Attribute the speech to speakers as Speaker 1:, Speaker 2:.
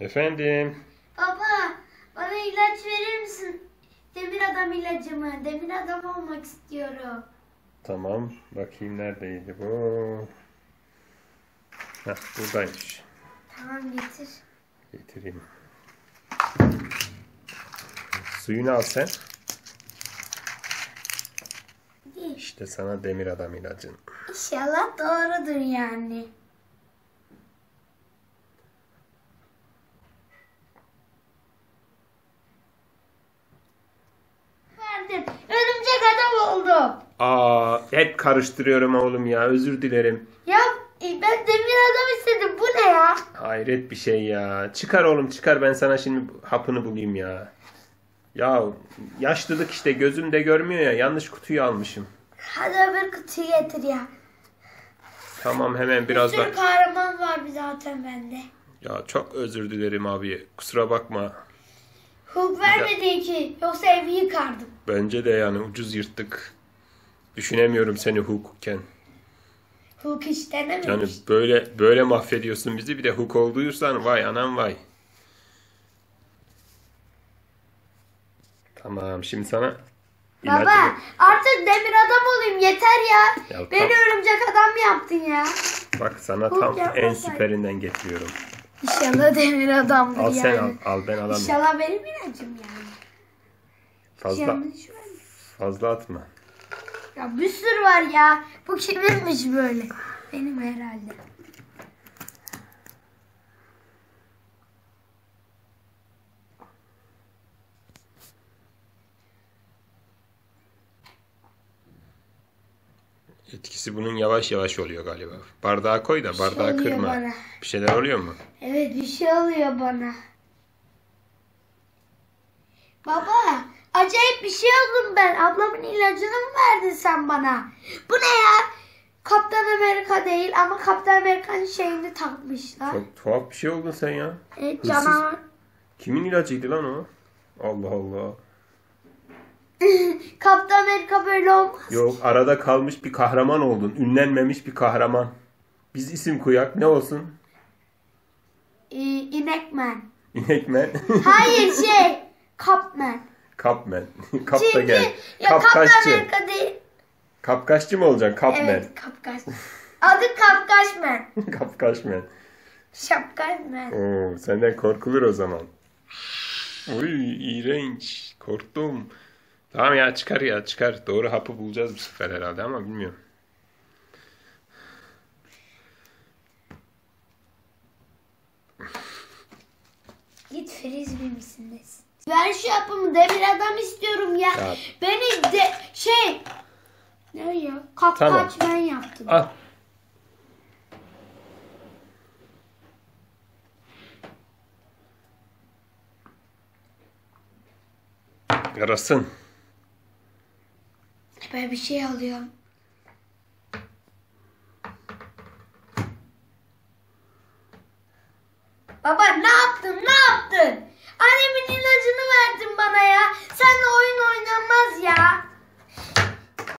Speaker 1: Efendim.
Speaker 2: Baba bana ilaç verir misin? Demir adam ilacımı. Demir adam olmak istiyorum.
Speaker 1: Tamam. Bakayım neredeydi bu? Heh, buradaymış.
Speaker 2: Tamam getir.
Speaker 1: Getireyim. Suyunu al sen.
Speaker 2: Değil.
Speaker 1: İşte sana demir adam ilacın.
Speaker 2: İnşallah doğrudur yani. Verdim. Örümcek adam oldum.
Speaker 1: Aa, hep karıştırıyorum oğlum ya. Özür dilerim.
Speaker 2: Ya e, ben demir adam istedim. Bu ne ya?
Speaker 1: Hayret bir şey ya. Çıkar oğlum çıkar ben sana şimdi hapını bulayım ya. Ya yaşlılık işte gözüm de görmüyor ya. Yanlış kutuyu almışım.
Speaker 2: Hadi öbür kutuyu getir ya.
Speaker 1: Tamam hemen biraz
Speaker 2: Bir
Speaker 1: da...
Speaker 2: sürü kahraman var bir zaten bende.
Speaker 1: Ya çok özür dilerim abi. Kusura bakma.
Speaker 2: Hulk vermedi ki. Yoksa evi yıkardım.
Speaker 1: Bence de yani ucuz yırttık. Düşünemiyorum seni hukukken.
Speaker 2: Hulk hiç denememiş.
Speaker 1: Yani böyle böyle mahvediyorsun bizi bir de hukuk olduysan vay anam vay. Tamam şimdi sana
Speaker 2: Baba artık demir adam olayım yeter ya.
Speaker 1: Ya
Speaker 2: Beni
Speaker 1: tam-
Speaker 2: örümcek adam yaptın ya.
Speaker 1: bak sana
Speaker 2: Hulk
Speaker 1: tam en süperinden getiriyorum.
Speaker 2: İnşallah demir adamdır
Speaker 1: Al
Speaker 2: yani.
Speaker 1: sen al, al ben alamıyorum.
Speaker 2: İnşallah benim ilacım yani.
Speaker 1: Fazla fazla atma.
Speaker 2: Ya bir sürü var ya. Bu kiminmiş böyle? Benim herhalde.
Speaker 1: Etkisi bunun yavaş yavaş oluyor galiba. Bardağa koy da bardağı
Speaker 2: oluyor
Speaker 1: kırma.
Speaker 2: bana.
Speaker 1: Bir şeyler oluyor mu?
Speaker 2: Evet bir şey oluyor bana. Baba bir şey oldum ben. Ablamın ilacını mı verdin sen bana? Bu ne ya? Kaptan Amerika değil ama Kaptan Amerika'nın şeyini takmışlar.
Speaker 1: Çok tuhaf bir şey oldun sen ya.
Speaker 2: Evet
Speaker 1: Hırsız.
Speaker 2: canavar.
Speaker 1: Kimin ilacıydı lan o? Allah Allah.
Speaker 2: Kaptan Amerika böyle olmaz.
Speaker 1: Yok arada kalmış bir kahraman oldun. Ünlenmemiş bir kahraman. Biz isim koyak ne olsun?
Speaker 2: Ee, İnekmen.
Speaker 1: İnekmen.
Speaker 2: Hayır şey. Kapmen.
Speaker 1: Kapmen. Kap da
Speaker 2: Çünkü
Speaker 1: gel.
Speaker 2: ya
Speaker 1: Kapkaççı. Kapkaççı mı olacaksın? Kapmen.
Speaker 2: Evet kapkaç. Adı Kapkaçmen.
Speaker 1: Kapkaçmen.
Speaker 2: Şapkaçmen.
Speaker 1: Oo, senden korkulur o zaman. Uy iğrenç. Korktum. Tamam ya çıkar ya çıkar. Doğru hapı bulacağız bu sefer herhalde ama bilmiyorum.
Speaker 2: Git frisbee misin desin. Ver şu yapımı demir adam istiyorum ya.
Speaker 1: Ya.
Speaker 2: Beni de şey ne ya? Kapkaç ben yaptım.
Speaker 1: Al. Yarasın.
Speaker 2: Ben bir şey alıyorum.